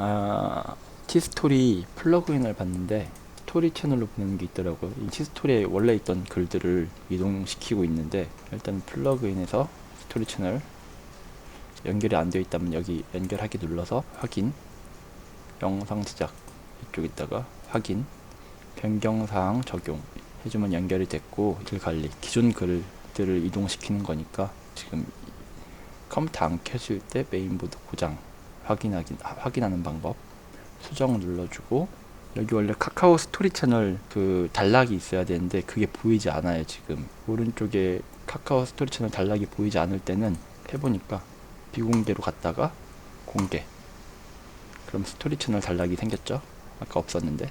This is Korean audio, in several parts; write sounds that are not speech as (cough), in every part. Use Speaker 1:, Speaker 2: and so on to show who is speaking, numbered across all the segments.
Speaker 1: 아, 티스토리 플러그인을 봤는데 스토리 채널로 보내는 게 있더라고요. 이 티스토리에 원래 있던 글들을 이동시키고 있는데 일단 플러그인에서 스토리 채널 연결이 안 되어 있다면 여기 연결하기 눌러서 확인 영상 제작 이쪽에다가 확인 변경사항 적용 해주면 연결이 됐고 글 관리 기존 글들을 이동시키는 거니까 지금 컴퓨터 안 켜질 때 메인보드 고장 확인하기, 아, 확인하는 방법. 수정 눌러주고 여기 원래 카카오 스토리 채널 그 단락이 있어야 되는데 그게 보이지 않아요 지금. 오른쪽에 카카오 스토리 채널 단락이 보이지 않을 때는 해보니까 비공개로 갔다가 공개. 그럼 스토리 채널 단락이 생겼죠? 아까 없었는데.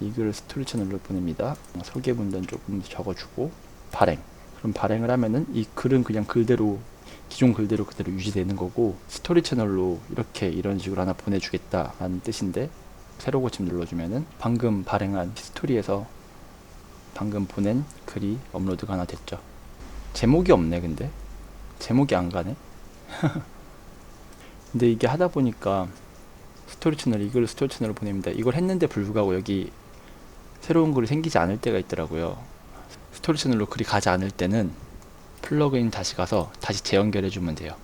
Speaker 1: 이글 스토리 채널로 보냅니다. 소개 문단 조금 적어주고 발행. 그럼 발행을 하면은 이 글은 그냥 글대로 기존 글대로 그대로 유지되는 거고 스토리 채널로 이렇게 이런 식으로 하나 보내주겠다라는 뜻인데 새로 고침 눌러주면은 방금 발행한 스토리에서 방금 보낸 글이 업로드가 하나 됐죠. 제목이 없네 근데. 제목이 안 가네? (laughs) 근데 이게 하다 보니까 스토리 채널 이걸 스토리 채널로 보냅니다. 이걸 했는데 불구하고 여기 새로운 글이 생기지 않을 때가 있더라고요. 스토리 채널로 글이 가지 않을 때는 플러그인 다시 가서 다시 재연결해 주면 돼요.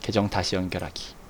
Speaker 1: 계정 다시 연결하기.